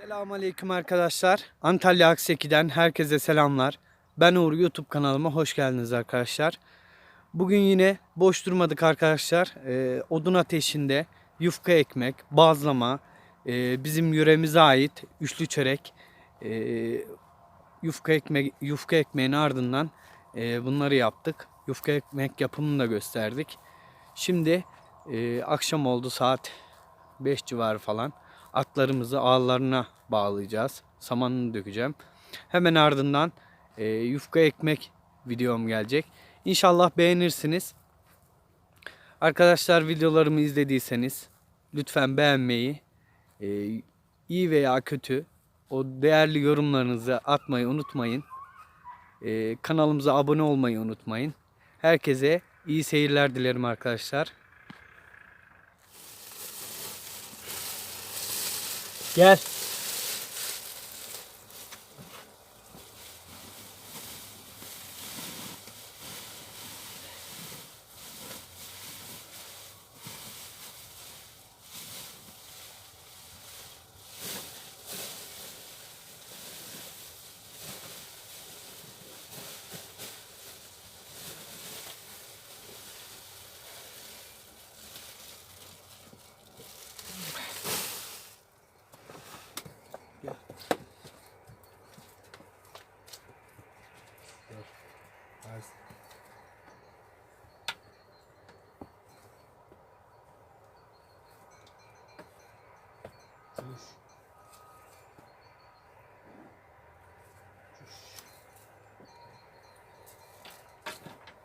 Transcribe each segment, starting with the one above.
Selamun Aleyküm arkadaşlar. Antalya Akseki'den herkese selamlar. Ben Uğur YouTube kanalıma hoş geldiniz arkadaşlar. Bugün yine boş durmadık arkadaşlar. Ee, odun ateşinde yufka ekmek, bazlama, e, bizim yöremize ait üçlü çörek, e, yufka ekmek, yufka ekmeğin ardından e, bunları yaptık. Yufka ekmek yapımını da gösterdik. Şimdi e, akşam oldu saat 5 civarı falan. Atlarımızı ağlarına bağlayacağız. Samanını dökeceğim. Hemen ardından e, yufka ekmek videom gelecek. İnşallah beğenirsiniz. Arkadaşlar videolarımı izlediyseniz lütfen beğenmeyi, e, iyi veya kötü o değerli yorumlarınızı atmayı unutmayın. E, kanalımıza abone olmayı unutmayın. Herkese iyi seyirler dilerim arkadaşlar. Gel.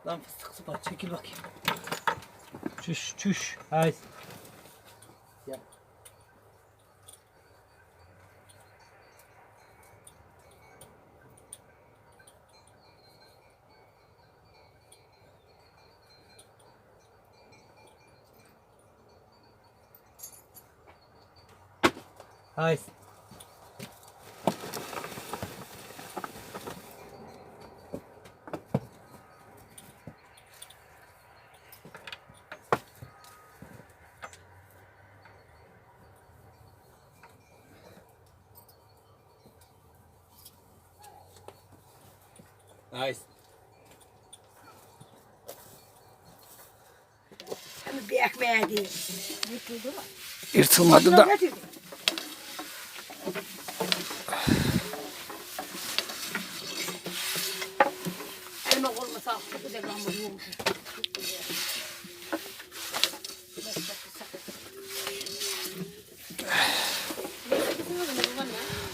Lan fıstık sıpa çekil bakayım. Çüş çüş. Hay. Gel. Hay. Nice. Hani bir ekmeğe değil. Yırtılmadı da. Getirdim. Elime koluma sağlık. Çok güzel hamur yoğurdu. Evet arkadaşlar. Kanalıma abone.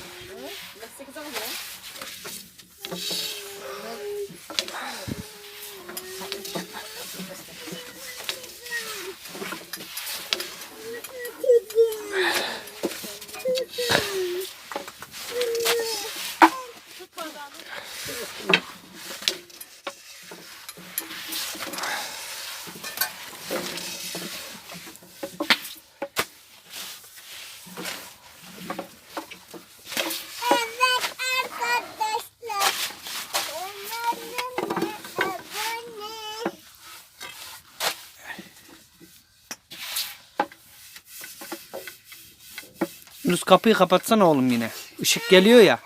Yunus kapıyı kapatsana oğlum yine. Işık geliyor ya.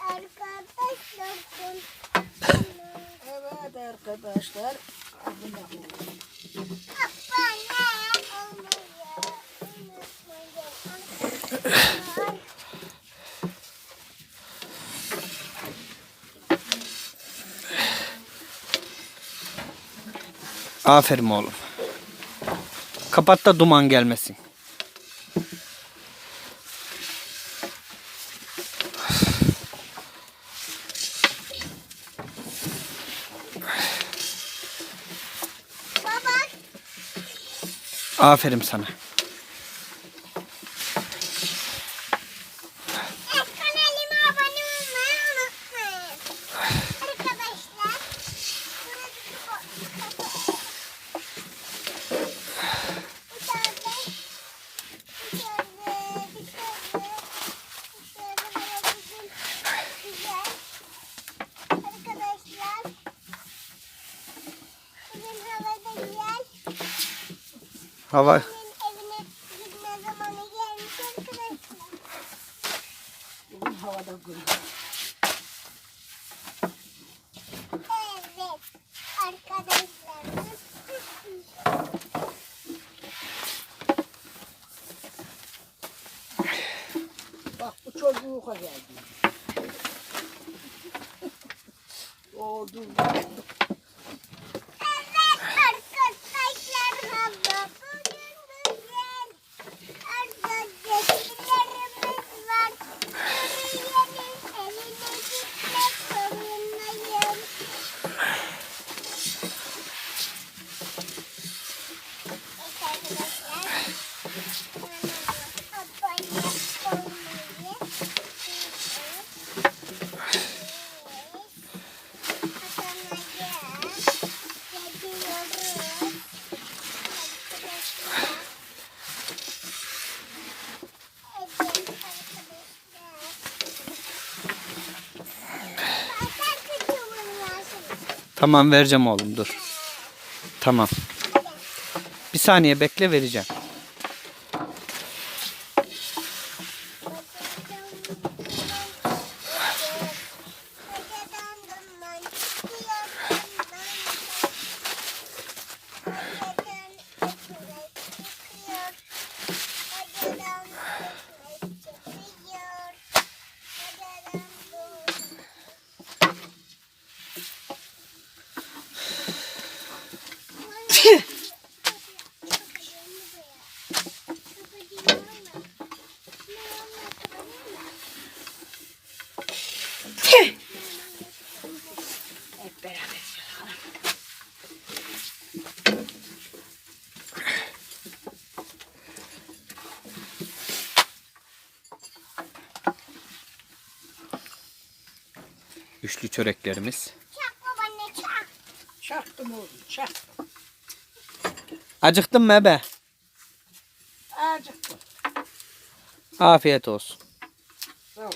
Evet arkadaşlar. Aferin oğlum. Kapat da duman gelmesin. Aferin sana. Hava Bugün havada gülüyor. Evet arkadaşlar. Bak bu çok yuka geldi. o dur. Tamam vereceğim oğlum dur. Tamam. Bir saniye bekle vereceğim. Hep beraber. Üçlü çöreklerimiz. Çak babaanne çak. Çaktım oğlum çak. Acıktın mı ebe? Acıktım. Afiyet olsun. Sağ ol.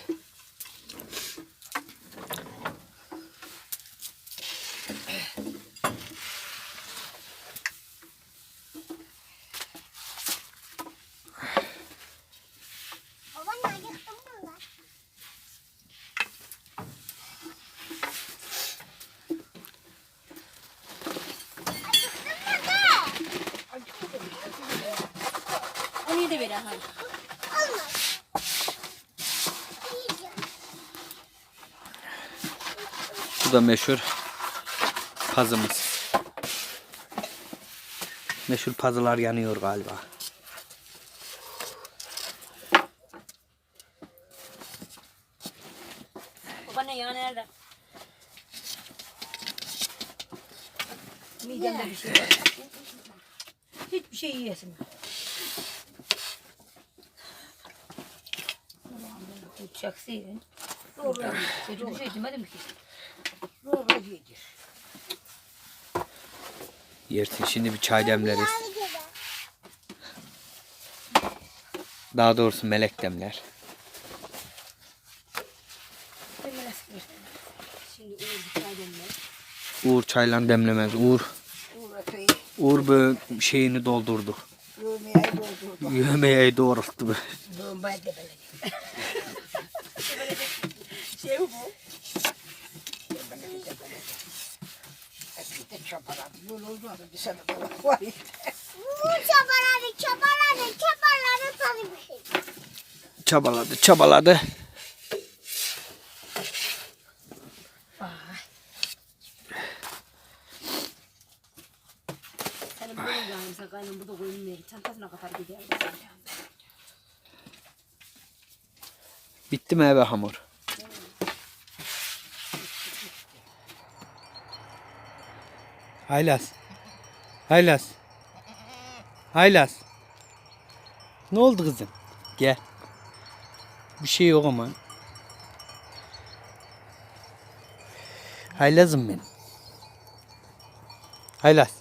Babaanne acıktın mı lan? Acıktın mı be? Bu da meşhur pazımız. Meşhur pazılar yanıyor galiba. Babaanne yağı nerede? Midemde bir şey var. Hiçbir şey yiyesin. Zorla Çocuk bir şey demedim ki. Zorla yedir. Yersin şimdi bir çay demleriz. Daha doğrusu melek demler. Şimdi Uğur bir çay demler. Uğur çayla demlemez. Uğur Uğur böyle şeyini doldurdu. yemeği doldurdu. Yemeği doğrulttu. Bombaya debeledi. Şey bu. Hep de çapaladı. Böyle oldu adam bir sene daha var işte. Bu bir. Çabaladı çabaladı. Vay. Senin böyle yani sakayla bu da koyulmuyor. Çantasına kadar gider. Bitti mi eve hamur? Haylaz. Haylaz. Haylaz. Ne oldu kızım? Gel. Bir şey yok ama. Haylazım benim. Haylaz.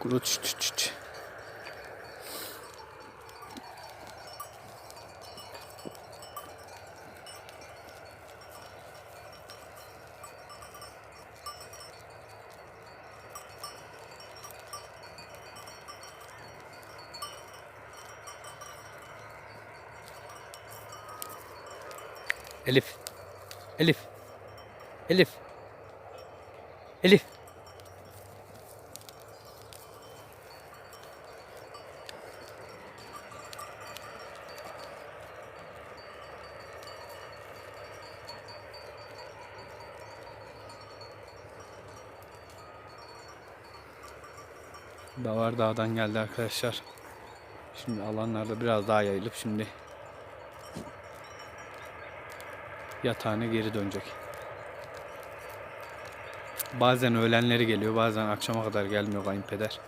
Kuru çıt çıt çıt. Elif. Elif. Elif. Elif. Dağ'dan geldi arkadaşlar. Şimdi alanlarda biraz daha yayılıp şimdi yatağına geri dönecek. Bazen öğlenleri geliyor, bazen akşama kadar gelmiyor kayınpeder.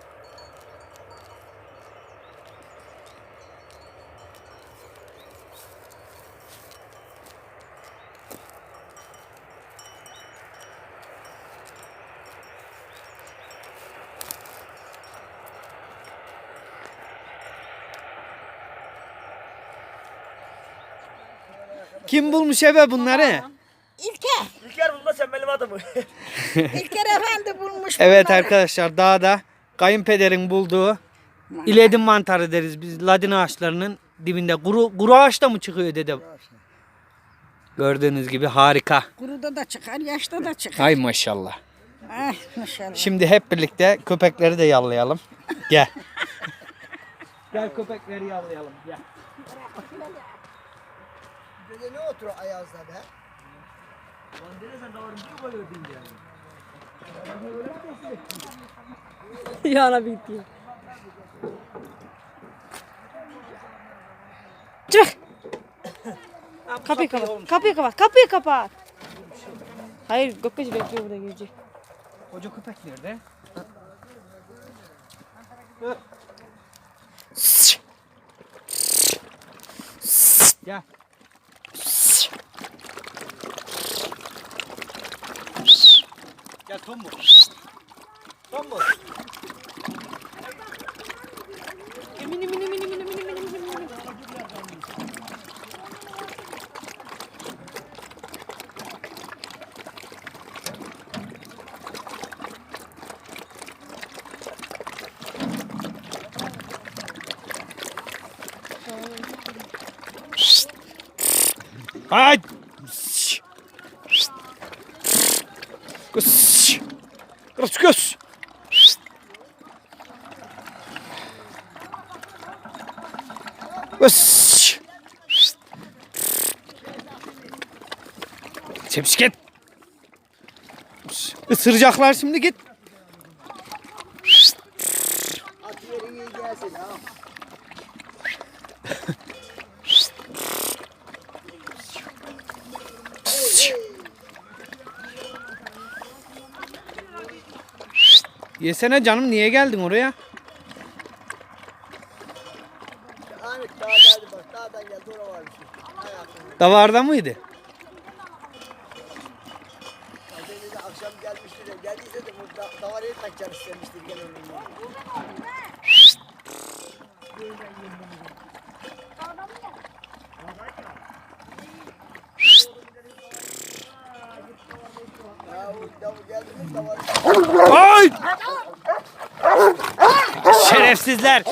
Kim bulmuş eve bunları? İlker. İlker bulma sen benim adamı. İlker efendi bulmuş Evet bunları. arkadaşlar dağda kayınpederin bulduğu iledim mantarı deriz biz ladin ağaçlarının dibinde. Kuru, kuru ağaçta mı çıkıyor dedem? Gördüğünüz gibi harika. Kuruda da çıkar, yaşta da çıkar. Ay maşallah. Ay maşallah. Şimdi hep birlikte köpekleri de yallayalım. Gel. Gel köpekleri yallayalım. Gel. Dede ne oturuyor ayazda be? Lan dede sen davarın bir koy ödeyim yani. Yana bitti. Çık. Kapıyı kapat. Kapıyı kapat. Kapıyı kapat. Hayır Gökbeci bekliyor burada gelecek. Koca köpek nerede? Gel. Gel tombul. Tombul. Mini mini mini mini mini mini mini mini. Ay. Çepiş git. Isıracaklar şimdi git. Yesene canım niye geldin oraya? Ahmet dağdaydı bak dağdan geldi oraya varmış. Hayatım. Davarda mıydı? Dede de akşam gelmişti de geldiyse de bu da, davar etmek can istemiştir gene onunla. Ay! Şerefsizler.